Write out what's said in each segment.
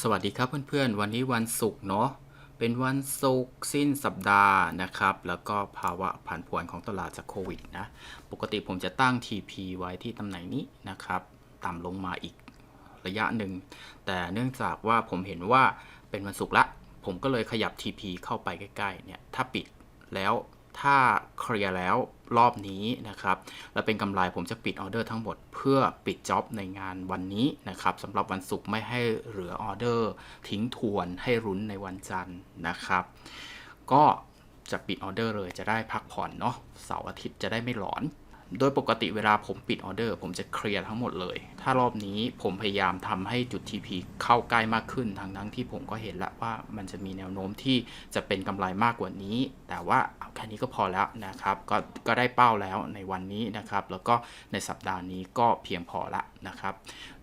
สวัสดีครับเพื่อนๆ วันนี้วันศุกร์เนาะเป็นวันศุกร์สิ้นสัปดาห์นะครับ แล้วก็ภาวะผันผวนของตลาดจากโควิดนะปกติผมจะตั้ง TP ไว้ที่ตำแหน่งนี้นะครับ ต่ำลงมาอีกระยะหนึ่ง แต่เนื่องจากว่าผมเห็นว่าเป็นวันศุกร์ละ ผมก็เลยขยับ TP เข้าไปใกล้ๆเนี่ยถ้าปิดแล้วถ้าเคลียร์แล้ว รอบนี้นะครับ และเป็นกำไรผมจะปิดออเดอร์ทั้งหมด เพื่อปิดจ็อบในงานวันนี้นะครับสำหรับวันศุกร์ไม่ให้เหลือออเดอร์ทิ้งทวนให้รุ้นในวันจันทร์นะครับ ก็จะปิดออเดอร์เลยจะได้พักผ่อนเนาะเสาร์อาทิตย์จะได้ไม่หลอน โดยปกติเวลาผมปิดออเดอร์ผมจะเคลียร์ทั้งหมดเลย ถ้ารอบนี้ผมพยายามทำให้จุด TP เข้าใกล้มากขึ้นทั้งทั้งที่ผมก็เห็นแล้วว่ามันจะมีแนวโน้มที่จะเป็นกำไรมากกว่านี้ แต่ว่าเอาแค่นี้ก็พอแล้วนะครับ ก็ก็ได้เป้าแล้วในวันนี้นะครับ แล้วก็ในสัปดาห์นี้ก็เพียงพอละนะครับ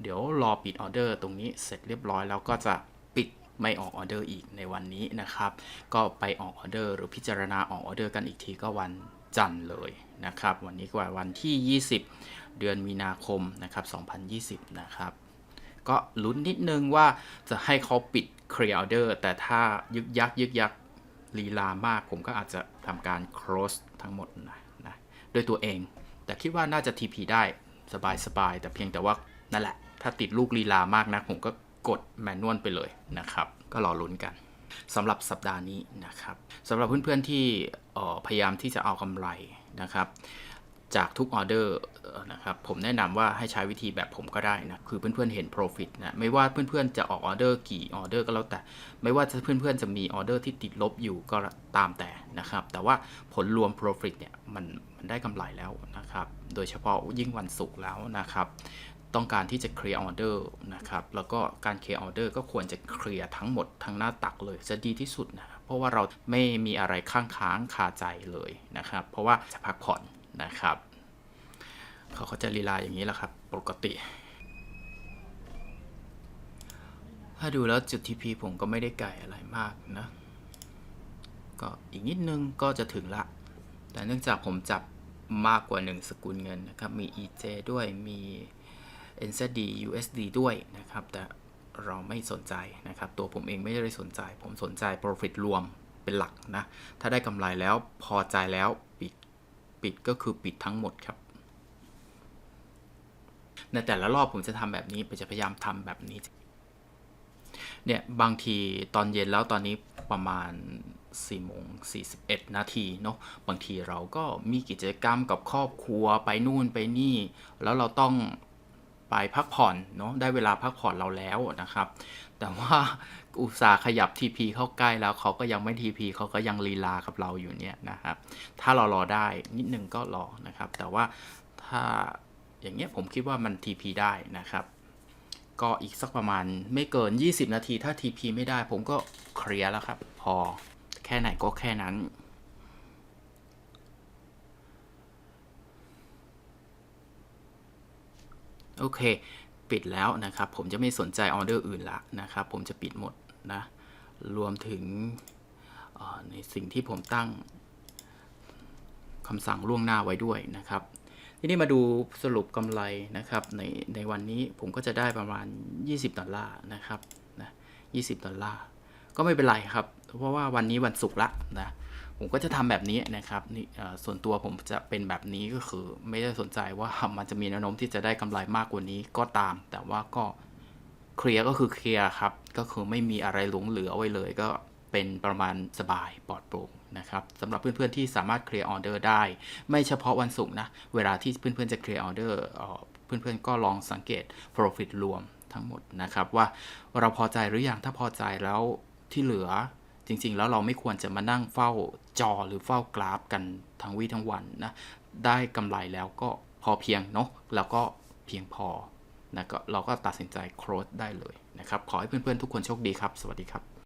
เดี๋ยวรอปิดออเดอร์ตรงนี้เสร็จเรียบร้อยแล้วก็จะปิดไม่ออกออเดอร์อีกในวันนี้นะครับ ก็ไปออกออเดอร์หรือพิจารณาออกออเดอร์กันอีกทีก็วันจันทร์เลย นะครับ วันนี้ก็วันที่ 20 เดือนมีนาคมนะครับ 2020 นะครับ ก็ลุ้นนิดนึงว่าจะให้เขาปิดเคลียร์ออเดอร์แต่ถ้ายึกยักยึกยักลีลามาก ผมก็อาจจะทำการ close ทั้งหมดนะนะด้วยตัวเอง แต่คิดว่าน่าจะ TP ได้สบายสบายๆแต่เพียงแต่ว่านั่นแหละ ถ้าติดลูกลีลามากนะผมก็กดแมนนวลไปเลยนะครับ ก็รอลุ้นกัน สำหรับสัปดาห์นี้นะครับสำหรับเพื่อนๆที่พยายามที่จะเอากำไรนะครับจากทุกออเดอร์นะครับผมแนะนำว่าให้ใช้วิธีแบบผมก็ได้นะคือเพื่อนๆเห็น Profit นะไม่ว่าเพื่อนๆจะออกออเดอร์กี่ออเดอร์ก็แล้วแต่ ไม่ว่าจะเพื่อนๆจะมีออเดอร์ที่ติดลบอยู่ก็ตามแต่นะครับ แต่ว่าผลรวม Profit เนี่ยมันมันได้กำไรแล้วนะครับ โดยเฉพาะยิ่งวันศุกร์แล้วนะครับ ต้องการที่จะเคลียร์ออเดอร์นะครับ แล้วก็การเคลียร์ออเดอร์ก็ควรจะเคลียร์ทั้งหมดทั้งหน้าตักเลยจะดีที่สุดนะเพราะว่าเราไม่มีอะไรข้างค้างคาใจเลยนะครับ เพราะว่าจะพักผ่อนนะครับ เขาก็จะลีลาอย่างนี้แหละครับ ปกติ ถ้าดูแล้วจุด TP ผมก็ไม่ได้ไกลอะไรมากนะ ก็อีกนิดนึงก็จะถึงละ แต่เนื่องจากผมจับมากกว่า 1 สกุลเงินนะครับ มี EJ ด้วยมี NZD USD ด้วยนะครับ แต่เราไม่สนใจนะครับ ตัวผมเองไม่ได้สนใจ ผมสนใจ Profit รวมเป็นหลักนะ ถ้าได้กำไรแล้วพอใจแล้วปิดปิดก็คือปิดทั้งหมดครับ ในแต่ละรอบผมจะทำแบบนี้ผมจะพยายามทำแบบนี้ เนี่ยบางทีตอนเย็นแล้วตอนนี้ประมาณ4โมง41 นาทีเนาะบางทีเราก็มีกิจกรรมกับครอบครัวไปนู่นไปนี่ แล้วเราต้อง ไปพักผ่อนเนาะได้เวลาพักผ่อนเราแล้วนะครับ แต่ว่าอุตสาห์ขยับ TP เข้าใกล้แล้วเขาก็ยังไม่ TP เขาก็ยังลีลากับเราอยู่เนี่ยนะครับ ถ้าเรารอได้นิดนึงก็รอนะครับ แต่ว่าถ้าอย่างเงี้ยผมคิดว่ามัน TP ได้นะครับ ก็อีกสักประมาณไม่เกิน 20 นาทีถ้า TP ไม่ได้ผมก็เคลียร์แล้วครับ พอแค่ไหนก็แค่นั้น โอเค ปิดแล้วนะครับ ผมจะไม่สนใจออเดอร์อื่นละนะครับ ผมจะปิดหมดนะ รวมถึงในสิ่งที่ผมตั้งคำสั่งล่วงหน้าไว้ด้วยนะครับ ทีนี้มาดูสรุปกำไรนะครับ ในในวันนี้ผมก็จะได้ประมาณ 20 ดอลลาร์นะครับนะ20 ดอลลาร์ ก็ไม่เป็นไรครับ เพราะว่าวันนี้วันศุกร์ละนะ ผมก็จะทำแบบนี้นะครับนี่ส่วนตัวผมจะเป็นแบบนี้ก็คือ ไม่ได้สนใจว่ามันจะมีแนวโน้มที่จะได้กำไรมากกว่านี้ก็ตาม แต่ว่าก็เคลียร์ก็คือเคลียร์ครับ ก็คือไม่มีอะไรหลงเหลือไว้เลย ก็เป็นประมาณสบายปลอดโปร่งนะครับสำหรับเพื่อนๆที่สามารถเคลียร์ออเดอร์ได้ ไม่เฉพาะวันศุกร์นะ เวลาที่เพื่อนๆจะเคลียร์ออเดอร์เอ่อเพื่อนๆก็ลองสังเกต Profit รวมทั้งหมดนะครับว่าเราพอใจหรือยังถ้าพอใจแล้วที่เหลือ จริง ๆ แล้วเราไม่ควรจะมานั่งเฝ้าจอหรือเฝ้ากราฟกันทั้งวี่ทั้งวันนะ ได้กำไรแล้วก็พอเพียงเนาะแล้วก็เพียงพอนะก็เราก็ตัดสินใจโครสได้เลยนะครับ ขอให้เพื่อนๆทุกคนโชคดีครับ สวัสดีครับ